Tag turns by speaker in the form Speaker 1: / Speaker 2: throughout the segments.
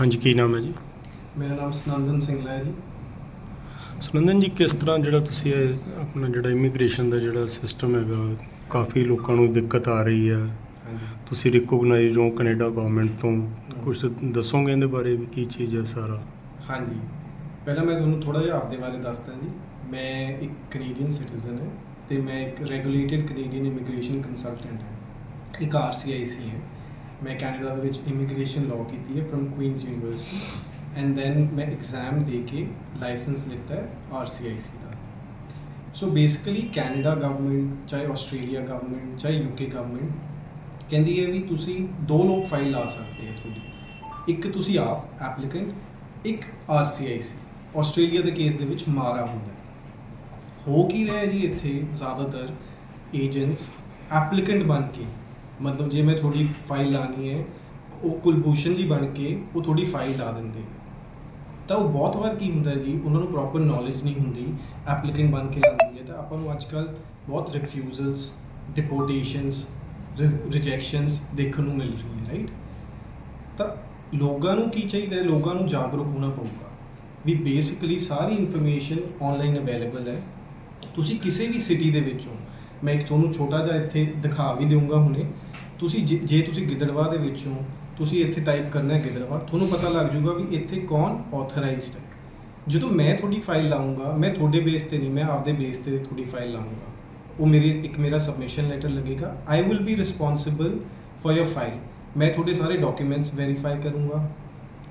Speaker 1: ਹਾਂਜੀ ਕੀ ਨਾਮ ਹੈ ਜੀ?
Speaker 2: ਮੇਰਾ ਨਾਮ ਸਨੰਦਨ ਸਿੰਘਲਾ ਹੈ ਜੀ।
Speaker 1: ਸੁਨੰਦਨ ਜੀ ਕਿਸ ਤਰ੍ਹਾਂ ਜਿਹੜਾ ਤੁਸੀਂ ਇਹ ਆਪਣਾ ਜਿਹੜਾ ਇਮੀਗ੍ਰੇਸ਼ਨ ਦਾ ਜਿਹੜਾ ਸਿਸਟਮ ਹੈਗਾ ਕਾਫੀ ਲੋਕਾਂ ਨੂੰ ਦਿੱਕਤ ਆ ਰਹੀ ਹੈ। ਤੁਸੀਂ ਰਿਕੋਗਨਾਈਜ਼ ਹੋ ਕੈਨੇਡਾ ਗਵਰਨਮੈਂਟ ਤੋਂ? ਕੁਝ ਦੱਸੋਗੇ ਇਹਦੇ ਬਾਰੇ ਵੀ ਕੀ ਚੀਜ਼ ਹੈ ਸਾਰਾ?
Speaker 2: ਹਾਂਜੀ। ਪਹਿਲਾਂ ਮੈਂ ਤੁਹਾਨੂੰ ਥੋੜਾ ਜਿਹਾ ਆਪਦੇ ਬਾਰੇ ਦੱਸਦਾ ਜੀ। ਮੈਂ ਇੱਕ ਕੈਨੇਡੀਅਨ ਸਿਟੀਜ਼ਨ ਹਾਂ ਤੇ ਮੈਂ ਇੱਕ ਰੈਗੂਲੇਟਡ ਕੈਨੇਡੀਅਨ ਇਮੀਗ੍ਰੇਸ਼ਨ ਕੰਸਲਟੈਂਟ ਹਾਂ। ਇੱਕ ਆਰਸੀਆਈਸੀ ਹੈ। ਮੈਂ ਕੈਨੇਡਾ ਦੇ ਵਿੱਚ ਇਮੀਗ੍ਰੇਸ਼ਨ ਲਾਅ ਕੀਤੀ ਹੈ firm Queens university and then ਮੈਂ ਐਗਜ਼ਾਮ ਦੇ ਕੇ ਲਾਇਸੈਂਸ ਲਿੱਤਾ ਹੈ ਆਰਸੀਆਈਸੀ ਦਾ। ਸੋ ਬੇਸਿਕਲੀ ਕੈਨੇਡਾ ਗਵਰਨਮੈਂਟ ਚਾਹੇ ਆਸਟ੍ਰੇਲੀਆ ਗਵਰਨਮੈਂਟ ਚਾਹੇ ਯੂਕੇ ਗਵਰਨਮੈਂਟ ਕਹਿੰਦੀ ਹੈ ਵੀ ਤੁਸੀਂ ਦੋ ਲੋਕ ਫਾਈਲ ਲਾ ਸਕਦੇ ਹੋ ਤੁਹਾਡੀ। ਇੱਕ ਤੁਸੀਂ ਆਪ ਐਪਲੀਕੈਂਟ ਇੱਕ ਆਰਸੀਆਈਸੀ ਆਸਟ੍ਰੇਲੀਆ ਦੇ ਕੇਸ ਦੇ ਵਿੱਚ ਮਾਰਾ ਹੁੰਦਾ ਹੋ। ਕੀ ਰਿਹਾ ਜੀ ਇੱਥੇ ਜ਼ਿਆਦਾਤਰ ਏਜੰਟਸ ਐਪਲੀਕੈਂਟ ਬਣ ਕੇ ਮਤਲਬ ਜੇ ਮੈਂ ਤੁਹਾਡੀ ਫਾਈਲ ਲਾਣੀ ਹੈ, ਉਹ ਕੁਲਭੂਸ਼ਣ ਜੀ ਬਣ ਕੇ ਉਹ ਤੁਹਾਡੀ ਫਾਈਲ ਲਾ ਦਿੰਦੇ। ਤਾਂ ਉਹ ਬਹੁਤ ਵਾਰ ਕੀ ਹੁੰਦਾ ਜੀ, ਉਹਨਾਂ ਨੂੰ ਪ੍ਰੋਪਰ ਨੌਲੇਜ ਨਹੀਂ ਹੁੰਦੀ ਐਪਲੀਕੈਂਟ ਬਣ ਕੇ ਲਾਉਂਦੀ ਹੈ। ਤਾਂ ਆਪਾਂ ਨੂੰ ਅੱਜਕੱਲ ਬਹੁਤ ਰਿਫਿਊਜ਼ਲਸ ਡਿਪੋਰਟੇਸ਼ਨਸ ਰਿਜੈਕਸ਼ਨਸ ਦੇਖਣ ਨੂੰ ਮਿਲ ਰਹੀਆਂ ਰਾਈਟ ਤਾਂ ਲੋਕਾਂ ਨੂੰ ਕੀ ਚਾਹੀਦਾ ਹੈ? ਲੋਕਾਂ ਨੂੰ ਜਾਗਰੂਕ ਹੋਣਾ ਪਊਗਾ। ਵੀ ਬੇਸਿਕਲੀ ਸਾਰੀ ਇਨਫੋਰਮੇਸ਼ਨ ਆਨਲਾਈਨ ਅਵੇਲੇਬਲ ਹੈ। ਤੁਸੀਂ ਕਿਸੇ ਵੀ ਸਿਟੀ ਦੇ ਵਿੱਚ ਹੋ ਮੈਂ ਇੱਕ ਤੁਹਾਨੂੰ ਛੋਟਾ ਜਿਹਾ ਇੱਥੇ ਦਿਖਾ ਵੀ ਦੇਵਾਂਗਾ ਹੁਣੇ। ਤੁਸੀਂ ਜੇ ਤੁਸੀਂ ਗਿੱਦੜਵਾ ਦੇ ਵਿੱਚ ਹੋ, ਤੁਸੀਂ ਇੱਥੇ ਟਾਈਪ ਕਰਨਾ ਹੈ ਗਿੱਦੜਵਾ ਤੁਹਾਨੂੰ ਪਤਾ ਲੱਗ ਜਾਊਗਾ ਵੀ ਇੱਥੇ ਕੌਣ ਆਥੋਰਾਈਜ਼ਡ ਹੈ। ਜਦੋਂ ਮੈਂ ਤੁਹਾਡੀ ਫਾਈਲ ਲਾਉਂਗਾ ਮੈਂ ਤੁਹਾਡੇ ਬੇਸ ਤੇ ਨਹੀਂ, ਮੈਂ ਆਪਦੇ ਬੇਸ ਤੇ ਤੁਹਾਡੀ ਫਾਈਲ ਲਾਉਂਗਾ ਉਹ ਮੇਰੀ, ਇੱਕ ਮੇਰਾ ਸਬਮਿਸ਼ਨ ਲੈਟਰ ਲੱਗੇਗਾ। I will be responsible for your file ਮੈਂ ਤੁਹਾਡੇ ਸਾਰੇ ਡਾਕੂਮੈਂਟਸ ਵੈਰੀਫਾਈ ਕਰੂੰਗਾ।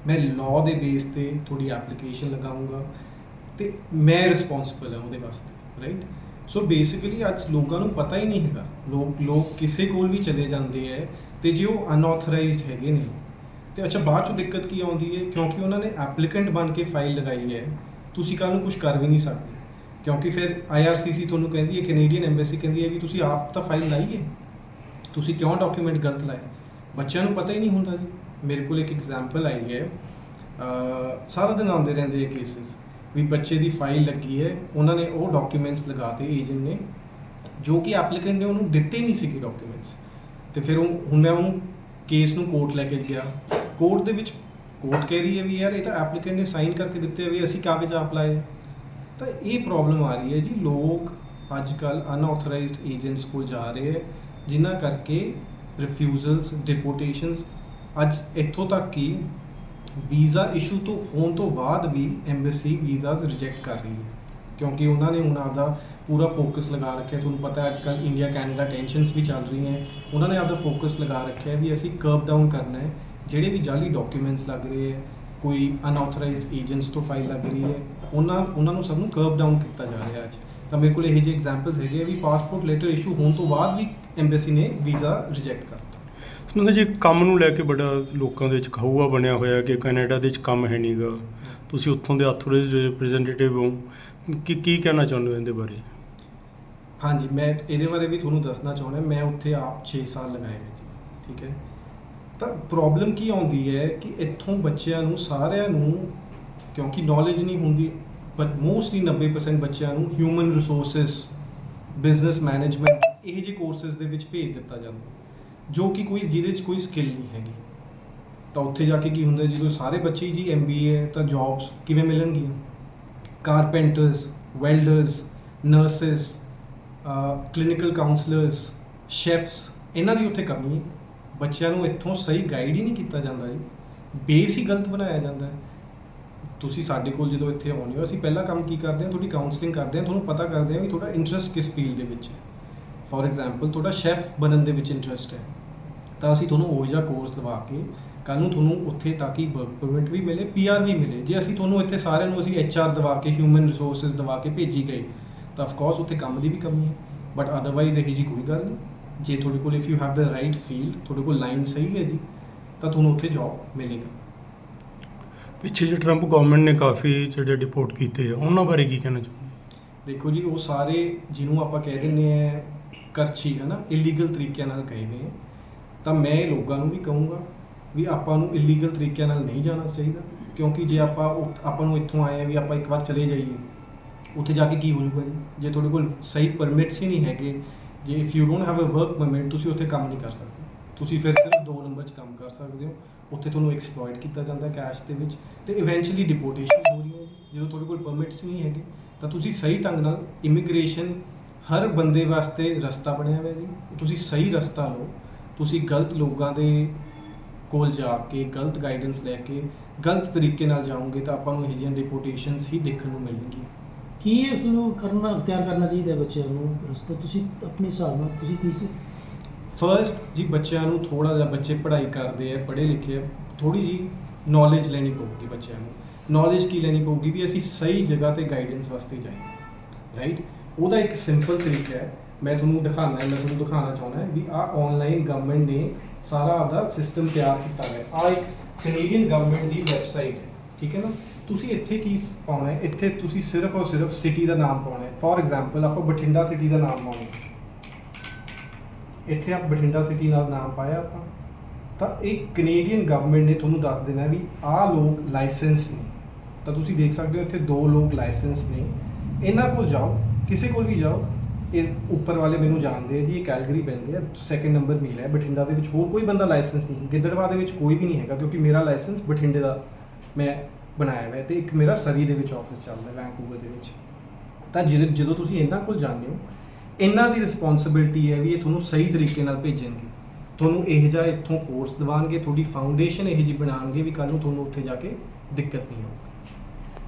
Speaker 2: ਮੈਂ ਲਾਅ ਦੇ ਬੇਸ ਤੇ ਤੁਹਾਡੀ ਐਪਲੀਕੇਸ਼ਨ ਲਗਾਉਂਗਾ ਤੇ ਮੈਂ ਰਿਸਪੌਂਸਿਬਲ ਹਾਂ ਉਹਦੇ ਵਾਸਤੇ ਰਾਈਟ ਸੋ ਬੇਸਿਕਲੀ ਅੱਜ ਲੋਕਾਂ ਨੂੰ ਪਤਾ ਹੀ ਨਹੀਂ ਹੈਗਾ। ਲੋਕ ਲੋਕ ਕਿਸੇ ਕੋਲ ਵੀ ਚਲੇ ਜਾਂਦੇ ਹੈ ਤੇ ਜੇ ਉਹ ਅਨਆਥੋਰਾਈਜ਼ਡ ਹੈਗੇ ਨੇ, ਤੇ ਅੱਛਾ, ਬਾਅਦ ਚੋਂ ਦਿੱਕਤ ਕੀ ਆਉਂਦੀ ਹੈ ਕਿਉਂਕਿ ਉਹਨਾਂ ਨੇ ਐਪਲੀਕੈਂਟ ਬਣ ਕੇ ਫਾਈਲ ਲਗਾਈ ਹੈ ਤੁਸੀਂ ਕੱਲ ਨੂੰ ਕੁਝ ਕਰ ਵੀ ਨਹੀਂ ਸਕਦੇ। ਕਿਉਂਕਿ ਫਿਰ ਆਈਆਰਸੀਸੀ ਤੁਹਾਨੂੰ ਕਹਿੰਦੀ ਹੈ ਕੈਨੇਡੀਅਨ ਐਮਬੈਸੀ ਕਹਿੰਦੀ ਹੈ ਵੀ ਤੁਸੀਂ ਆਪ ਤਾਂ ਫਾਈਲ ਲਾਈ ਹੈ ਤੁਸੀਂ ਕਿਉਂ ਡਾਕੂਮੈਂਟ ਗਲਤ ਲਾਏ? ਬੱਚਿਆਂ ਨੂੰ ਪਤਾ ਹੀ ਨਹੀਂ ਹੁੰਦਾ ਜੀ। ਮੇਰੇ ਕੋਲ ਇੱਕ ਐਗਜ਼ਾਮਪਲ ਆਈ ਹੈ। ਸਾਰਾ ਦਿਨ ਆਉਂਦੇ ਰਹਿੰਦੇ ਇਹ ਕੇਸਿਸ ਵੀ ਬੱਚੇ ਦੀ ਫਾਈਲ ਲੱਗੀ ਹੈ, ਉਹਨਾਂ ਨੇ ਉਹ ਡਾਕੂਮੈਂਟਸ ਲਗਾਤੇ ਏਜੰਟ ਨੇ, ਜੋ ਕਿ ਐਪਲੀਕੈਂਟ ਨੇ ਉਹਨੂੰ ਦਿੱਤੇ ਨਹੀਂ ਸੀਗੇ ਡਾਕੂਮੈਂਟਸ ਤੇ ਫਿਰ ਉਹ, ਹੁਣ ਮੈਂ ਉਹਨੂੰ ਕੇਸ ਨੂੰ ਕੋਰਟ ਲੈ ਕੇ ਗਿਆ। ਕੋਰਟ ਦੇ ਵਿੱਚ ਕੋਰਟ ਕਹਿ ਰਹੀ ਹੈ ਵੀ ਯਾਰ ਇਹ ਤਾਂ ਐਪਲੀਕੈਂਟ ਨੇ ਸਾਈਨ ਕਰਕੇ ਦਿੱਤੇ ਵੀ ਅਸੀਂ ਕਾਗਜ਼ ਆਪ ਲਾਏ ਤਾਂ ਇਹ ਪ੍ਰੋਬਲਮ ਆ ਰਹੀ ਹੈ ਜੀ, ਲੋਕ ਅੱਜ ਕੱਲ ਅਨਆਥੋਰਾਈਜ਼ਡ ਏਜੰਟਸ ਕੋਲ ਜਾ ਰਹੇ ਹੈ, ਜਿਨ੍ਹਾਂ ਕਰਕੇ ਰਿਫਿਊਜ਼ਲਸ ਡਿਪੋਰਟੇਸ਼ਨਸ ਅੱਜ ਇੱਥੋਂ ਤੱਕ ਕਿ ਵੀਜ਼ਾ ਇਸ਼ੂ ਤੋਂ ਹੋਣ ਤੋਂ ਬਾਅਦ ਵੀ ਐਮਬੈਸੀ ਵੀਜ਼ਾਸ ਰਿਜੈਕਟ ਕਰ ਰਹੀ ਹੈ। ਕਿਉਂਕਿ ਉਹਨਾਂ ਨੇ ਹੁਣ ਆਪਦਾ ਪੂਰਾ ਫੋਕਸ ਲਗਾ ਰੱਖਿਆ। ਤੁਹਾਨੂੰ ਪਤਾ ਹੈ ਅੱਜ ਕੱਲ ਇੰਡੀਆ ਕੈਨੇਡਾ ਟੈਨਸ਼ਨਸ ਵੀ ਚੱਲ ਰਹੀਆਂ ਉਹਨਾਂ ਨੇ ਆਪਦਾ ਫੋਕਸ ਲਗਾ ਰੱਖਿਆ ਵੀ ਅਸੀਂ ਕਰਬ ਡਾਊਨ ਕਰਨਾ ਹੈ। ਜਿਹੜੇ ਵੀ ਜਾਲੀ ਡਾਕੂਮੈਂਟਸ ਲੱਗ ਰਹੇ ਹੈ, ਕੋਈ ਅਨਆਥੋਰਾਈਜ਼ਡ ਏਜੰਟਸ ਤੋਂ ਫਾਈਲ ਲੱਗ ਰਹੀ ਹੈ, ਉਹਨਾਂ ਉਹਨਾਂ ਨੂੰ ਸਭ ਨੂੰ ਕਰਬ ਡਾਊਨ ਕੀਤਾ ਜਾ ਰਿਹਾ ਅੱਜ। ਤਾਂ ਮੇਰੇ ਕੋਲ ਇਹੋ ਜਿਹੇ ਐਗਜ਼ਾਮਪਲਸ ਹੈਗੇ ਆ ਵੀ ਪਾਸਪੋਰਟ ਲੈਟਰ ਇਸ਼ੂ ਹੋਣ ਤੋਂ ਬਾਅਦ ਵੀ ਐਮਬੈਸੀ ਨੇ ਵੀਜ਼ਾ ਰਿਜੈਕਟ ਕਰਤਾ।
Speaker 1: ਸੁਨੰਦਨ ਜੀ ਕੰਮ ਨੂੰ ਲੈ ਕੇ ਬੜਾ ਲੋਕਾਂ ਦੇ ਵਿੱਚ ਖਹੂਆ ਬਣਿਆ ਹੋਇਆ ਕਿ ਕੈਨੇਡਾ ਦੇ ਵਿੱਚ ਕੰਮ ਹੈ ਨਹੀਂਗਾ ਤੁਸੀਂ ਉੱਥੋਂ ਦੇ ਆਥੋਰਾਈਜ਼ਡ ਰਿਪਰੈਜ਼ੈਂਟੇਟਿਵ ਹੋ। ਕੀ ਕੀ ਕਹਿਣਾ ਚਾਹੁੰਦੇ ਹੋ ਇਹਦੇ ਬਾਰੇ?
Speaker 2: ਹਾਂਜੀ, ਮੈਂ ਇਹਦੇ ਬਾਰੇ ਵੀ ਤੁਹਾਨੂੰ ਦੱਸਣਾ ਚਾਹੁੰਦਾ, ਮੈਂ ਉੱਥੇ ਆਪ 6 ਸਾਲ ਲਗਾਏ ਨੇ ਜੀ, ਠੀਕ ਹੈ। ਤਾਂ ਪ੍ਰੋਬਲਮ ਕੀ ਆਉਂਦੀ ਹੈ ਕਿ ਇੱਥੋਂ ਬੱਚਿਆਂ ਨੂੰ, ਸਾਰਿਆਂ ਨੂੰ, ਕਿਉਂਕਿ ਨੌਲੇਜ ਨਹੀਂ ਹੁੰਦੀ ਬਟ ਮੋਸਟਲੀ 90% ਬੱਚਿਆਂ ਨੂੰ ਹਿਊਮਨ ਰਿਸੋਰਸਸ ਬਿਜ਼ਨਸ ਮੈਨੇਜਮੈਂਟ ਇਹ ਜਿਹੇ ਕੋਰਸਸ ਦੇ ਵਿੱਚ ਭੇਜ ਦਿੱਤਾ ਜਾਂਦਾ। ਜੋ ਕਿ ਕੋਈ ਜਿਹਦੇ 'ਚ ਕੋਈ ਸਕਿੱਲ ਨਹੀਂ ਹੈਗੀ। ਤਾਂ ਉੱਥੇ ਜਾ ਕੇ ਕੀ ਹੁੰਦਾ, ਜਦੋਂ ਸਾਰੇ ਬੱਚੇ ਹੀ ਜੀ ਐਮਬੀਏ ਤਾਂ ਜੌਬਸ ਕਿਵੇਂ ਮਿਲਣਗੀਆਂ? Carpenters welders nurses clinical counsellors chefs ਇਹਨਾਂ ਦੀ ਉੱਥੇ ਕਮੀ ਹੈ। ਬੱਚਿਆਂ ਨੂੰ ਇੱਥੋਂ ਸਹੀ ਗਾਈਡ ਹੀ ਨਹੀਂ ਕੀਤਾ ਜਾਂਦਾ ਜੀ। ਬੇਸ ਹੀ ਗਲਤ ਬਣਾਇਆ ਜਾਂਦਾ ਹੈ। ਤੁਸੀਂ ਸਾਡੇ ਕੋਲ ਜਦੋਂ ਇੱਥੇ ਆਉਂਦੇ ਹੋ, ਅਸੀਂ ਪਹਿਲਾ ਕੰਮ ਕੀ ਕਰਦੇ ਹਾਂ? ਤੁਹਾਡੀ ਕਾਉਂਸਲਿੰਗ ਕਰਦੇ ਹਾਂ, ਤੁਹਾਨੂੰ ਪਤਾ ਕਰਦੇ ਹਾਂ ਵੀ ਤੁਹਾਡਾ ਇੰਟਰਸਟ ਕਿਸ ਫੀਲਡ ਦੇ ਵਿੱਚ ਹੈ। ਫੋਰ ਐਗਜ਼ਾਮਪਲ ਤੁਹਾਡਾ ਸ਼ੈਫ ਬਣਨ ਦੇ ਵਿੱਚ ਇੰਟਰਸਟ ਹੈ। ਤਾਂ ਅਸੀਂ ਤੁਹਾਨੂੰ ਉਹ ਜਿਹਾ ਕੋਰਸ ਦਵਾ ਕੇ ਕੱਲ ਨੂੰ ਤੁਹਾਨੂੰ ਉੱਥੇ ਤਾਂ ਕਿ ਵਰਕ ਪਰਮਿਟ ਵੀ ਮਿਲੇ ਪੀਆਰ ਵੀ ਮਿਲੇ। ਜੇ ਅਸੀਂ ਤੁਹਾਨੂੰ ਇੱਥੇ ਸਾਰਿਆਂ ਨੂੰ ਅਸੀਂ ਐਚਆਰ ਦਵਾ ਕੇ ਹਿਊਮਨ ਰਿਸੋਰਸਸ ਦਵਾ ਕੇ ਭੇਜੀ ਗਏ ਤਾਂ ਆਫ ਕੋਰਸ ਉੱਥੇ ਕੰਮ ਦੀ ਵੀ ਕਮੀ ਹੈ। ਬਟ ਅਦਰਵਾਈਜ਼ ਇਹੀ ਜੀ ਕੋਈ ਗੱਲ ਨਹੀਂ। ਜੇ ਤੁਹਾਡੇ ਕੋਲ if you have the right field ਤੁਹਾਡੇ ਕੋਲ ਲਾਈਨ ਸਹੀ ਹੈ ਜੀ ਤਾਂ ਤੁਹਾਨੂੰ ਉੱਥੇ ਜੌਬ ਮਿਲੇਗਾ।
Speaker 1: ਪਿੱਛੇ ਜੇ ਟਰੰਪ ਗਵਰਨਮੈਂਟ ਨੇ ਕਾਫੀ ਜਿਹੜੇ ਡਿਪੋਰਟ ਕੀਤੇ ਆ ਉਹਨਾਂ ਬਾਰੇ ਕੀ ਕਹਿਣਾ ਚਾਹੁੰਦੇ
Speaker 2: ਦੇਖੋ ਜੀ ਉਹ ਸਾਰੇ ਜਿਹਨੂੰ ਆਪਾਂ ਕਹਿ ਦਿੰਦੇ ਆ ਕਰਛੀ ਹੈ ਨਾ ਇਲੀਗਲ ਤਰੀਕਿਆਂ ਨਾਲ ਗਏ ਨੇ ਤਾਂ ਮੈਂ ਇਹ ਲੋਕਾਂ ਨੂੰ ਵੀ ਕਹੂੰਗਾ ਵੀ ਆਪਾਂ ਨੂੰ ਇਲੀਗਲ ਤਰੀਕਿਆਂ ਨਾਲ ਨਹੀਂ ਜਾਣਾ ਚਾਹੀਦਾ, ਕਿਉਂਕਿ ਜੇ ਆਪਾਂ ਉਹ- ਆਪਾਂ ਨੂੰ ਇੱਥੋਂ ਆਏ ਆ ਵੀ ਆਪਾਂ ਇੱਕ ਵਾਰ ਚਲੇ ਜਾਈਏ, ਉੱਥੇ ਜਾ ਕੇ ਕੀ ਹੋ ਜਾਊਗਾ ਜੀ? ਜੇ ਤੁਹਾਡੇ ਕੋਲ ਸਹੀ ਪਰਮਿਟਸ ਹੀ ਨਹੀਂ ਹੈਗੇ, ਜੇ if you don't have a work permit ਤੁਸੀਂ ਉੱਥੇ ਕੰਮ ਨਹੀਂ ਕਰ ਸਕਦੇ। ਤੁਸੀਂ ਫਿਰ ਸਿਰਫ 2 ਨੰਬਰ 'ਚ ਕੰਮ ਕਰ ਸਕਦੇ ਹੋ, ਉੱਥੇ ਤੁਹਾਨੂੰ ਐਕਸਪਲੋਇਟ ਕੀਤਾ ਜਾਂਦਾ ਕੈਸ਼ ਦੇ ਵਿੱਚ, ਤੇ ਇਵੈਂਚੁਅਲੀ ਡਿਪੋਰਟੇਸ਼ਨ ਹੋ ਰਹੀ ਹੈ ਜੀ। ਜਦੋਂ ਤੁਹਾਡੇ ਕੋਲ ਪਰਮਿਟਸ ਨਹੀਂ ਹੈਗੇ, ਤਾਂ ਤੁਸੀਂ ਸਹੀ ਢੰਗ ਨਾਲ ਇਮੀਗ੍ਰੇਸ਼ਨ ਹਰ ਬੰਦੇ ਵਾਸਤੇ ਰਸਤਾ ਬਣਿਆ ਹੋਇਆ ਜੀ। ਤੁਸੀਂ ਸਹੀ ਰਸਤਾ ਲਓ। ਤੁਸੀਂ ਗਲਤ ਲੋਕਾਂ ਦੇ ਕੋਲ ਜਾ ਕੇ ਗਲਤ ਗਾਈਡੈਂਸ ਲੈ ਕੇ ਗਲਤ ਤਰੀਕੇ ਨਾਲ ਜਾਓਗੇ ਤਾਂ ਆਪਾਂ ਨੂੰ ਇਹ ਜਿਹੀਆਂ ਡਿਪੋਰਟੇਸ਼ਨਸ ਹੀ ਦੇਖਣ ਨੂੰ ਮਿਲਣਗੀਆਂ।
Speaker 3: ਕੀ ਇਸ ਨੂੰ ਕਰਨਾ ਅਖਤਿਆਰ ਕਰਨਾ ਚਾਹੀਦਾ ਬੱਚਿਆਂ ਨੂੰ? ਰਸਤਾ ਤੁਸੀਂ ਆਪਣੇ ਹਿਸਾਬ ਨਾਲ ਤੁਸੀਂ ਕੀ
Speaker 2: ਫਰਸਟ ਜੀ ਬੱਚਿਆਂ ਨੂੰ ਥੋੜਾ ਜਿਹਾ ਬੱਚੇ ਪੜ੍ਹਾਈ ਕਰਦੇ ਆ ਪੜ੍ਹੇ ਲਿਖੇ ਆ ਥੋੜੀ ਜੀ ਨੌਲੇਜ ਲੈਣੀ ਪਊਗੀ ਬੱਚਿਆਂ ਨੂੰ। ਨੌਲੇਜ ਕੀ ਲੈਣੀ ਪਊਗੀ ਵੀ ਅਸੀਂ ਸਹੀ ਜਗ੍ਹਾ ਤੇ ਗਾਈਡੈਂਸ ਵਾਸਤੇ ਜਾਈਏ। ਰਾਈਟ ਉਹਦਾ ਇੱਕ ਸਿੰਪਲ ਤਰੀਕਾ ਹੈ। ਮੈਂ ਤੁਹਾਨੂੰ ਦਿਖਾਣਾ ਹੈ, ਮੈਂ ਤੁਹਾਨੂੰ ਦਿਖਾਉਣਾ ਚਾਹੁੰਦਾ ਹੈ ਵੀ ਆਹ ਆਨਲਾਈਨ ਗਵਰਨਮੈਂਟ ਨੇ ਸਾਰਾ ਆਪਦਾ ਸਿਸਟਮ ਤਿਆਰ ਕੀਤਾ ਹੈ। ਆ ਇੱਕ ਕੈਨੇਡੀਅਨ ਗਵਰਨਮੈਂਟ ਦੀ ਵੈਬਸਾਈਟ ਹੈ, ਠੀਕ ਹੈ ਨਾ? ਤੁਸੀਂ ਇੱਥੇ ਕੀ ਪਾਉਣਾ ਹੈ? ਇੱਥੇ ਤੁਸੀਂ ਸਿਰਫ ਔਰ ਸਿਰਫ ਸਿਟੀ ਦਾ ਨਾਮ ਪਾਉਣਾ ਹੈ। ਫੋਰ ਐਗਜ਼ਾਮਪਲ ਆਪਾਂ ਬਠਿੰਡਾ ਸਿਟੀ ਦਾ ਨਾਮ ਪਾਉਣਾ ਇੱਥੇ ਆਪ ਬਠਿੰਡਾ ਸਿਟੀ ਨਾਲ ਨਾਮ ਪਾਇਆ ਆਪਾਂ। ਤਾਂ ਇਹ ਕੈਨੇਡੀਅਨ ਗਵਰਨਮੈਂਟ ਨੇ ਤੁਹਾਨੂੰ ਦੱਸ ਦੇਣਾ ਵੀ ਆਹ ਲੋਕ ਲਾਇਸੈਂਸ ਨੇ। ਤਾਂ ਤੁਸੀਂ ਦੇਖ ਸਕਦੇ ਹੋ ਇੱਥੇ ਦੋ ਲੋਕ ਲਾਇਸੈਂਸ ਨੇ। ਇਹਨਾਂ ਕੋਲ ਜਾਓ। ਕਿਸੇ ਕੋਲ ਵੀ ਜਾਓ, ਇਹ ਉੱਪਰ ਵਾਲੇ ਮੈਨੂੰ ਜਾਣਦੇ ਆ ਜੀ, ਇਹ ਕੈਲਗਰੀ ਪੈਂਦੇ ਆ ਸੈਕੰਡ ਨੰਬਰ ਮਿਲ ਹੈ, ਬਠਿੰਡਾ ਦੇ ਵਿੱਚ ਹੋਰ ਕੋਈ ਬੰਦਾ ਲਾਇਸੈਂਸ ਨਹੀਂ, ਗਿੱਦੜਵਾ ਦੇ ਵਿੱਚ ਕੋਈ ਵੀ ਨਹੀਂ ਹੈਗਾ, ਕਿਉਂਕਿ ਮੇਰਾ ਲਾਇਸੈਂਸ ਬਠਿੰਡੇ ਦਾ ਮੈਂ ਬਣਾਇਆ ਹੋਇਆ ਹੈ ਤੇ ਇੱਕ ਮੇਰਾ ਸਰੀ ਦੇ ਵਿੱਚ ਆਫਿਸ ਚੱਲਦਾ ਹੈ ਵੈਂਕੂਵਰ ਦੇ ਵਿੱਚ। ਤਾਂ ਜਦੋਂ ਜਦੋਂ ਤੁਸੀਂ ਇਹਨਾਂ ਕੋਲ ਜਾਂਦੇ ਹੋ, ਇਹਨਾਂ ਦੀ ਰਿਸਪੌਂਸਿਬਿਲਟੀ ਹੈ ਵੀ ਇਹ ਤੁਹਾਨੂੰ ਸਹੀ ਤਰੀਕੇ ਨਾਲ ਭੇਜਣਗੇ। ਤੁਹਾਨੂੰ ਇਹ ਜਿਹਾ ਇੱਥੋਂ ਕੋਰਸ ਦਿਵਾਉਣਗੇ, ਤੁਹਾਡੀ ਫਾਊਂਡੇਸ਼ਨ ਇਹ ਜਿਹੀ ਬਣਾਉਣਗੇ ਵੀ ਕੱਲ ਨੂੰ ਤੁਹਾਨੂੰ ਉੱਥੇ ਜਾ ਕੇ ਦਿੱਕਤ ਨਹੀਂ ਹੋਊਗੀ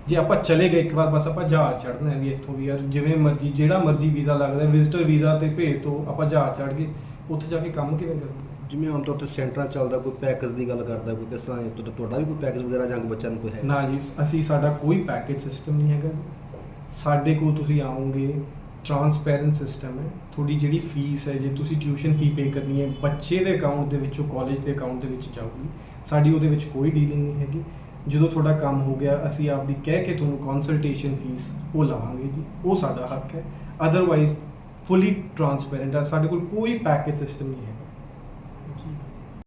Speaker 2: ਜੇ ਆਪਾਂ ਚਲੇ ਗਏ ਇੱਕ ਵਾਰ ਬਸ ਆਪਾਂ ਜਹਾਜ਼ ਚੜ੍ਹਨਾ ਹੈ ਵੀ ਇੱਥੋਂ ਵੀ ਯਾਰ ਜਿਵੇਂ ਮਰਜ਼ੀ ਜਿਹੜਾ ਮਰਜ਼ੀ ਵੀਜ਼ਾ ਲੱਗਦਾ ਵਿਜ਼ਟਰ ਵੀਜ਼ਾ ਤੇ ਭੇਜ ਤੋਂ ਆਪਾਂ ਜਹਾਜ਼ ਚੜ੍ਹ ਗਏ। ਉੱਥੇ ਜਾ ਕੇ ਕੰਮ ਕਿਵੇਂ ਕਰੋਗੇ?
Speaker 4: ਜਿਵੇਂ ਆਮ ਤੌਰ ਤੇ ਸੈਂਟਰਾਂ ਚੱਲਦਾ ਕੋਈ ਪੈਕੇਜ ਦੀ ਗੱਲ ਕਰਦਾ ਕੋਈ ਕਿਸ ਤਰ੍ਹਾਂ ਤੁਹਾਡਾ ਵੀ ਕੋਈ ਪੈਕੇਜ ਵਗੈਰਾ ਜਾਂ ਬੱਚਿਆਂ ਨੂੰ ਕੋਈ ਹੈ?
Speaker 2: ਨਾ ਜੀ ਅਸੀਂ ਸਾਡਾ ਕੋਈ ਪੈਕੇਜ ਸਿਸਟਮ ਨਹੀਂ ਹੈਗਾ। ਸਾਡੇ ਕੋਲ ਤੁਸੀਂ ਆਓਗੇ ਟਰਾਂਸਪੇਰੈਂਟ ਸਿਸਟਮ ਹੈ। ਤੁਹਾਡੀ ਜਿਹੜੀ ਫੀਸ ਹੈ ਜੇ ਤੁਸੀਂ ਟਿਊਸ਼ਨ ਫੀ ਪੇ ਕਰਨੀ ਹੈ ਬੱਚੇ ਦੇ ਅਕਾਊਂਟ ਦੇ ਵਿੱਚੋਂ ਕਾਲਜ ਦੇ ਅਕਾਊਂਟ ਦੇ ਵਿੱਚ ਜਾਊਗੀ ਸਾਡੀ ਉਹਦੇ ਵਿੱਚ ਕੋਈ ਡੀਲਿੰਗ ਨਹੀਂ ਹੈਗੀ। ਜਦੋਂ ਤੁਹਾਡਾ ਕੰਮ ਹੋ ਗਿਆ, ਅਸੀਂ ਆਪਦੀ ਕਹਿ ਕੇ ਤੁਹਾਨੂੰ ਕੰਸਲਟੇਸ਼ਨ ਫੀਸ ਉਹ ਲਵਾਂਗੇ ਜੀ। ਉਹ ਸਾਡਾ ਹੱਕ ਹੈ। ਅਦਰਵਾਈਜ਼ ਫੁੱਲੀ ਟਰਾਂਸਪੇਰੈਂਟ ਹੈ ਸਾਡੇ ਕੋਲ ਕੋਈ ਪੈਕੇਜ ਸਿਸਟਮ ਨਹੀਂ ਹੈਗਾ।